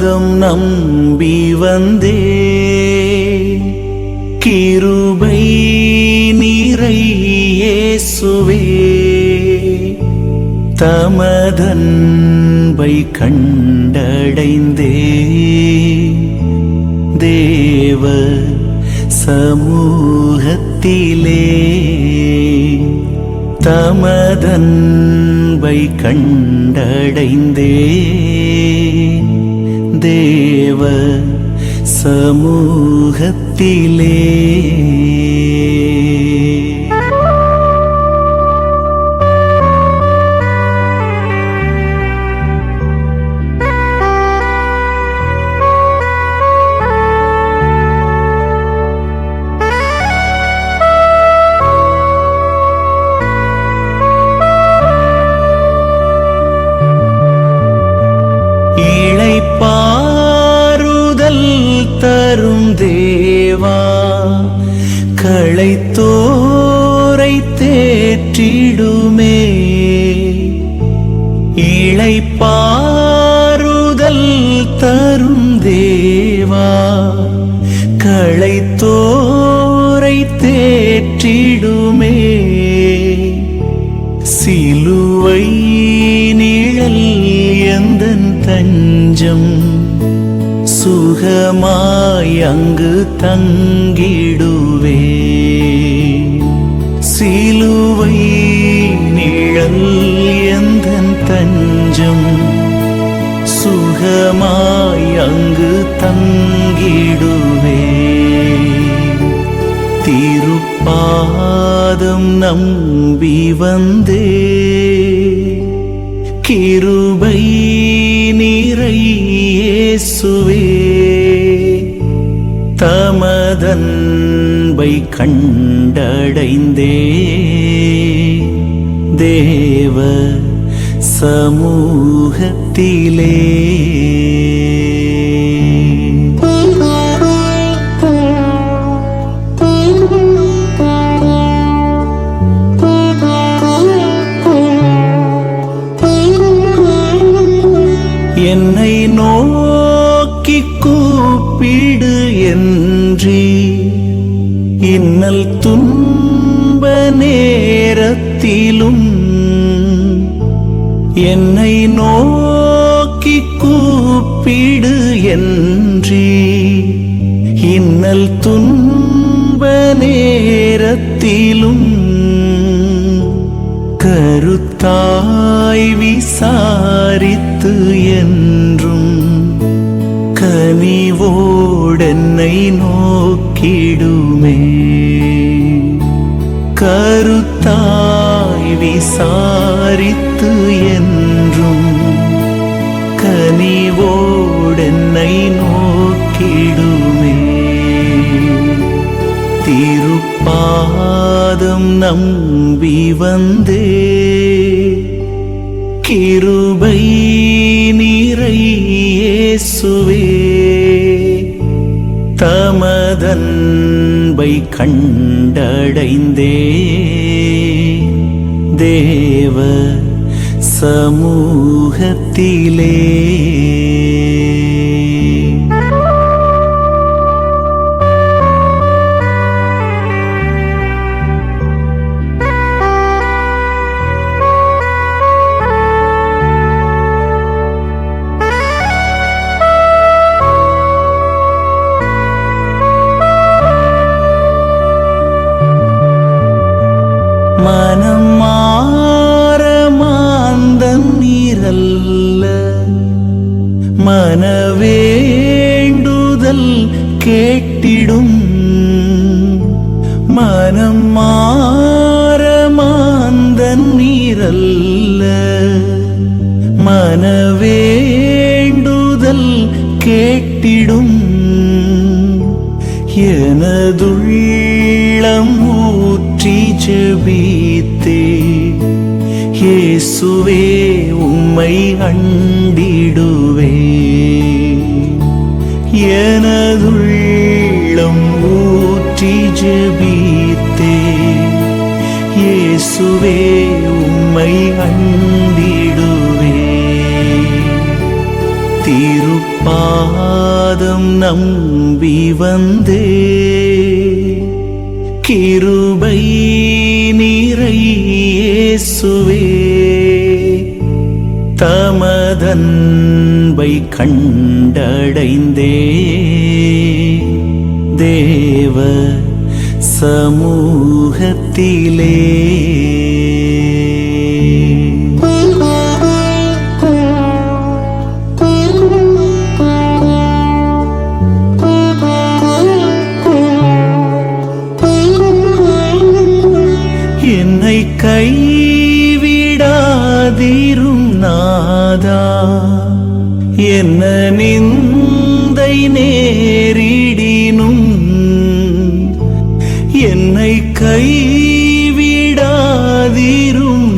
பாதம் நம்பி வந்தே. கிருபை நிறை இயேசுவே. தமதன்பை கண்டடைந்தே. தேவ சமூகத்திலே தமதன்பை கண்டடைந்தே. தேவ சமூகத்திலே. தேவா களைத்தோரை தேற்றிடுமே. இளைப்பாறுதல் தரும் தேவா களைத்தோரை தேற்றிடுமே. சிலுவை நிழல் எந்தன் தஞ்சம்? சுகமாய் அங்கு தங்கிடுவே. சிலுவை நிழல் எந்த தஞ்சம்? சுகமாய் அங்கு தங்கிடுவே. திருப்பாதம் நம்பி வந்தே. கிருபை நிறையேசுவே தமதன்பை கண்டடைந்தே. தேவ சமூகத்திலே. இன்னல் துன்ப நேரத்திலும் என்னை நோக்கி கூப்பிடு என்றி. இன்னல் துன்ப நேரத்திலும் கருத்தாய் விசா போக்கிடுமே. கருத்தாய் விசாரித்து என்றும் கனிவோடென்னை நோக்கிடுமே. திருப்பாதம் நம்பி வந்தே. கிருபை நிறையே சுவே இயேசுவே தமதன்பை கண்டடைந்தே தேவ சமூகத்திலே. மனம் மாற மாந்தன் நீரல்ல. மனவேண்டுதல் கேட்டிடும். மனம் மாற மாந்தன் நீரல்ல. மனவேண்டுதல் கேட்டிடும். எனதுள்ள ஜெபித்தே இயேசுவே உம்மை அண்டிடுவே எனதுள்ளம் ஊற்றி ஜெபித்தே இயேசுவே உம்மை அண்டிடுவே திருப்பாதம் நம்பி வந்தே கிருபை நிறையேசுவே தமதன்பை கண்டடைந்தே தேவ சமூகத்திலே. கைவிடாதிரும் நாதா என்ன நிந்தை நேரிடினும் என்னை கைவிடாதிரும்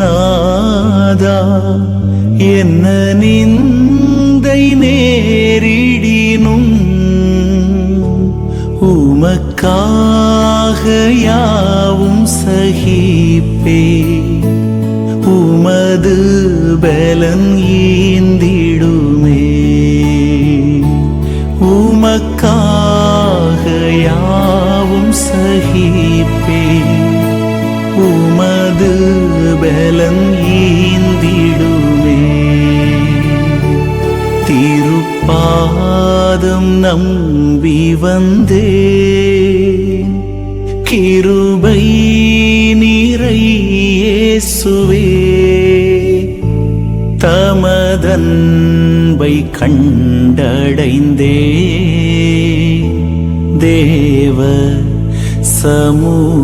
நாதா என்ன நிந்தை நேரிடினும் உமக்கா யாவும் சகிப்பே. உமது பலன் ஈந்திடுமே உமக்காக யாவும் சகிப்பே. உமது பலன் ஈந்திடுமே திருப்பாதம் நம்பி வந்தே. கிருபை நிறையேசுவே தமதன்பை கண்டடைந்தே. தேவ சமூகத்திலே.